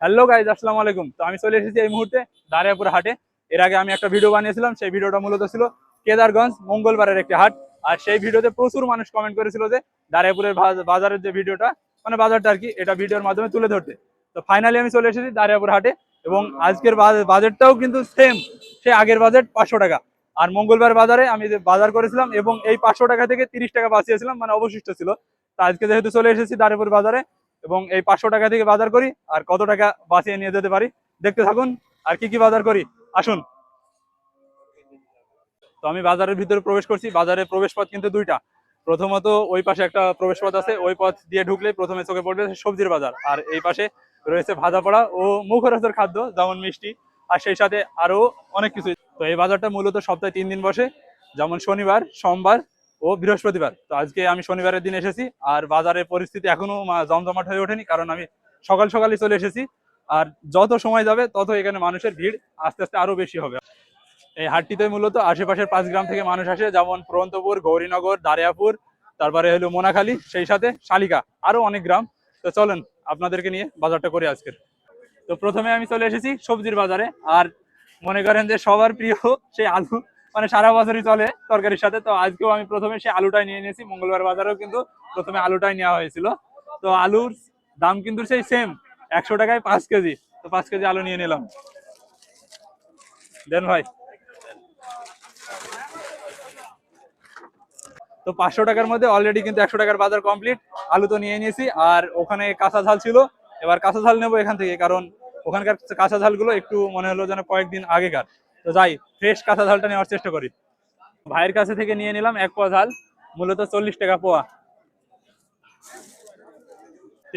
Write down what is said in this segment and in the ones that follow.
Hello guys আসসালামু আলাইকুম। তো আমি চলে এসেছি এই মুহূর্তে দারিয়াপুর হাটে। এর আগে আমি একটা ভিডিও বানিয়েছিলাম, সেই ভিডিওটা মূলত ছিল কেদারগঞ্জ মঙ্গলবারের একটি হাট। আর সেই ভিডিওতে প্রচুর মানুষ কমেন্ট করেছিল যে দারিয়াপুরের বাজারের যে ভিডিওটা মানে বাজারটা আর কি, এটা ভিডিওর মাধ্যমে তুলে ধরতে। তো ফাইনালি আমি চলে এসেছি দারিয়াপুর হাটে এবং আজকের বাজ- বাজেটটাও কিন্তু সেম সে আগের বাজেট পাঁচশো টাকা। আর মঙ্গলবার বাজারে আমি যে বাজার করেছিলাম এবং এই পাঁচশো টাকা থেকে তিরিশ টাকা বাঁচিয়েছিলাম মানে অবশিষ্ট ছিল। তো আজকে যেহেতু চলে এসেছি দারিয়াপুর বাজারে এবং এই পাঁচশো টাকা থেকে বাজার করি আর কত টাকা বাঁচিয়ে নিয়ে যেতে পারি, দেখতে থাকুন। আর কি কি বাজার করি? আসুন। তো আমি বাজারের ভিতরে প্রবেশ করছি। বাজারের প্রবেশ পথ কিন্তু দুইটা। প্রথমত ওই পাশে একটা প্রবেশ পথ আছে। ওই পথ দিয়ে ঢুকলে প্রথমে চোখে পড়বে সবজির বাজার। আর এই পাশে রয়েছে ভাজা পড়া ও মুখরোচের খাদ্য, যেমন মিষ্টি। আর সেই সাথে আরও অনেক কিছু তো এই বাজারটা মূলত সপ্তাহে তিন দিন বসে। যেমন শনিবার, সোমবার ও বৃহস্পতিবার। তো আজকে আমি শনিবারের দিন এসেছি আর বাজারের পরিস্থিতি এখনও জমজমাট হয়ে ওঠেনি, কারণ আমি সকাল সকালই চলে এসেছি। আর যত সময় যাবে, তত এখানে মানুষের ভিড় আস্তে আস্তে আরও বেশি হবে। এই হাটটিতে মূলত আশেপাশের পাঁচ গ্রাম থেকে মানুষ আসে, যেমন পুরন্তপুর গৌরীনগর, দারিয়াপুর, তারপরে হলো মোনাখালী, সেই সাথে শালিকা, আরও অনেক গ্রাম। তো চলেন আপনাদেরকে নিয়ে বাজারটা করি আজকের। তো প্রথমে আমি চলে এসেছি সবজির বাজারে, আর মনে করেন যে সবার প্রিয় সেই আলু। মানে সারা বছরই চলে তরকারির সাথে। তো আজকেও আমি প্রথমে সেই আলুটাই নিয়ে নিয়েছি মঙ্গলবার বাজারেও কিন্তু প্রথমে আলুটাই নেওয়া হয়েছিল। তো আলুর দাম কিন্তু সেই সেম একশো টাকায় পাঁচ কেজি। তো পাঁচ কেজি আলু নিয়ে নিলাম। দেন ভাই। তো পাঁচশো টাকার মধ্যে অলরেডি কিন্তু একশো টাকার বাজার কমপ্লিট আলু তো নিয়ে নিয়েছি। আর ওখানে কাঁচা ঝাল ছিল। এবার কাঁচা ঝাল নেব এখান থেকে, কারণ ওখানকার কাঁচা ঝালগুলো একটু মনে হলো যেন কয়েকদিন আগেকার। তো যাই ফ্রেশ কাঁচা ঝালটা নেওয়ার চেষ্টা করি। ভাইয়ের কাছে থেকে নিয়ে নিলাম এক পোয়া ঝাল, মূলত চল্লিশ টাকা পোয়া।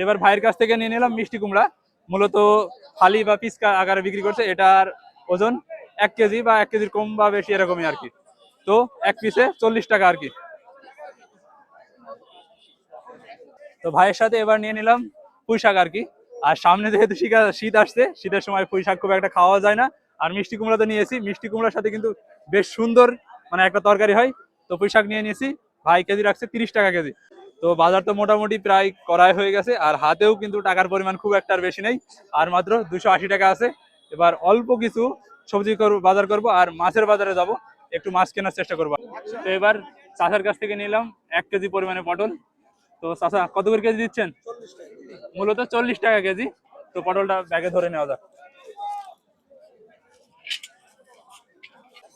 এবার ভাইয়ের কাছ থেকে নিয়ে নিলাম মিষ্টি কুমড়া, মূলত ফালি বা পিসকা আকারে বিক্রি করছে, এটার ওজন এক কেজি বা এক কেজির কম বা বেশি এরকমই আর কি। তো এক পিসে চল্লিশ টাকা আর কি। তো ভাইয়ের সাথে এবার নিয়ে নিলাম পুঁই শাক আর কি। আর সামনে যেহেতু শীত আসছে, শীতের সময় পুঁই শাক খুব একটা খাওয়া যায় না আর মিষ্টি কুমড়া তো নিয়েছি মিষ্টি কুমড়ার সাথে কিন্তু বেশ সুন্দর মানে একটা তরকারি হয়। তো পুঁই শাক নিয়ে নিয়েছি। ভাই কেজি রাখছে তিরিশ টাকা কেজি। তো বাজার তো মোটামুটি প্রায় করাই হয়ে গেছে। আর হাতেও কিন্তু টাকার পরিমাণ খুব একটা আর বেশি নেই। আর মাত্র দুশো আশি টাকা আছে। এবার অল্প কিছু সবজি করব বাজার করব। আর মাছের বাজারে যাব। একটু মাছ কেনার চেষ্টা করব। তো এবার চাষার কাছ থেকে নিলাম এক কেজি পরিমাণে পটল। তো চাষা কত করে কেজি দিচ্ছেন? মূলত চল্লিশ টাকা কেজি। তো পটলটা ব্যাগে ধরে নেওয়া যাক।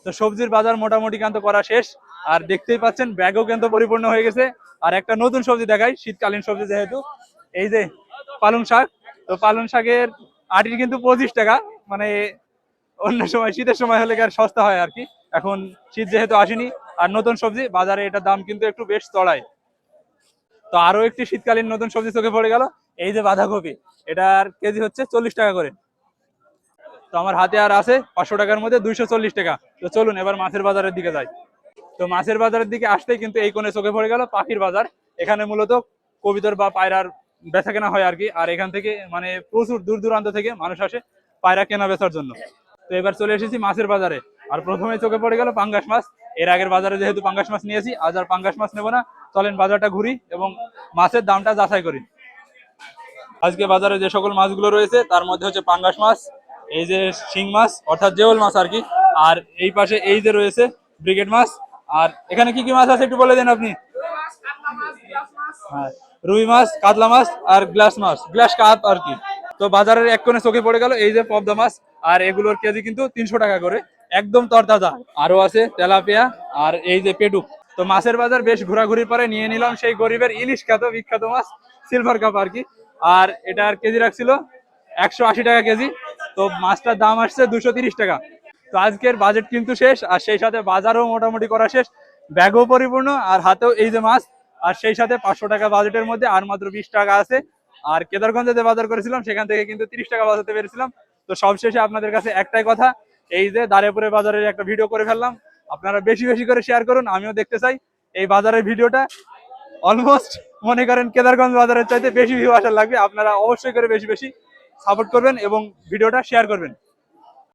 তো সবজির বাজার মোটামুটি কিন্তু করা শেষ। আর দেখতেই পাচ্ছেন ব্যাগও কিন্তু পরিপূর্ণ হয়ে গেছে। আর একটা নতুন সবজি দেখাই, শীতকালীন সবজি যেহেতু। এই যে পালং শাক, তো পালং শাকের আটির কিন্তু পঁচিশ টাকা। মানে অন্য সময়, শীতের সময় হলে আর সস্তা হয় আর কি? এখন শীত যেহেতু আসেনি, আর নতুন সবজি, বাজারে এটার দাম কিন্তু একটু বেশ চড়ায় তো আরও একটি শীতকালীন নতুন সবজি চোখে পড়ে গেল, এই যে বাঁধাকপি, এটার কেজি হচ্ছে চল্লিশ টাকা করে। তো আমার হাতে আর আছে পাঁচশো টাকার মধ্যে দুইশো চল্লিশ টাকা। তো চলুন, এবার মাছের বাজারের দিকে যাই। তো মাছের বাজারের দিকে আসতেই কিন্তু এই কোণে চোখে পড়ে গেল পাখির বাজার। এখানে মূলত কবিতর বা পায়রার বেচা কেনা হয় আর কি। আর এখান থেকে মানে প্রচুর দূর দূরান্ত থেকে মানুষ আসে পায়রা কেনা বেচার জন্য। তো এবার চলে এসেছি মাছের বাজারে। আর প্রথমে চোখে পড়ে গেল পাঙ্গাস মাছ। এর আগের বাজারে যেহেতু পাঙ্গাস মাছ নিয়েছি, আজ আর পাঙ্গাস মাছ নেব না। চলেন বাজারটা ঘুরি এবং মাছের দামটা যাচাই করি। আজকে বাজারে যে সকল মাছগুলো রয়েছে, তার মধ্যে হচ্ছে পাঙ্গাস মাছ এই যে শিং মাছ, অর্থাৎ জেওল মাছ আর কি। আর এই পাশে এই যে রয়েছে ব্রিগেড মাছ। আর এখানে কি কি মাছ আছে একটু বলে দেন আপনি? হ্যাঁ রুই মাছ, কাতলা মাছ আর গ্লাস মাছ। গ্লাস কাপ আর কি। তো বাজারের এক কোণে চোখে পড়ে গেল এই যে পদ্মা মাছ। আর এগুলোর কেজি কিন্তু তিনশো টাকা করে। একদম তরতাজা। আরও আছে তেলাপিয়া আর এই যে পেটুক তো মাছের বাজার বেশ ঘোরাঘুরির পরে নিয়ে নিলাম সেই গরিবের ইলিশ খ্যাত, বিখ্যাত মাছ, সিলভার কাপ আর কি। আর এটার কেজি রাখছিল একশো আশি টাকা কেজি। তো মাছটার দাম আসছে দুশো টাকা। তো আজকের বাজেট কিন্তু শেষ, আর সেই সাথে বাজারও মোটামুটি করা শেষ। ব্যাগও পরিপূর্ণ, আর হাতেও এই যে মাছ, আর সেই সাথে পাঁচশো টাকা বাজেটের মধ্যে আর মাত্র বিশ টাকা আছে। আর কেদারগঞ্জে যে বাজার করেছিলাম, সেখান থেকে কিন্তু তিরিশ টাকা বাজাতে পেরেছিলাম। তো সবশেষে আপনাদের কাছে একটাই কথা, এই যে দাঁড়িয়াপুরের বাজারের একটা ভিডিও করে ফেললাম। আপনারা বেশি বেশি করে শেয়ার করুন, আমিও দেখতে চাই এই বাজারের ভিডিওটা অলমোস্ট মনে করেন কেদারগঞ্জ বাজারের চাইতে বেশি ভিউ আসার লাগবে, আপনারা অবশ্যই করে বেশি বেশি সাপোর্ট করবেন এবং ভিডিওটা শেয়ার করবেন।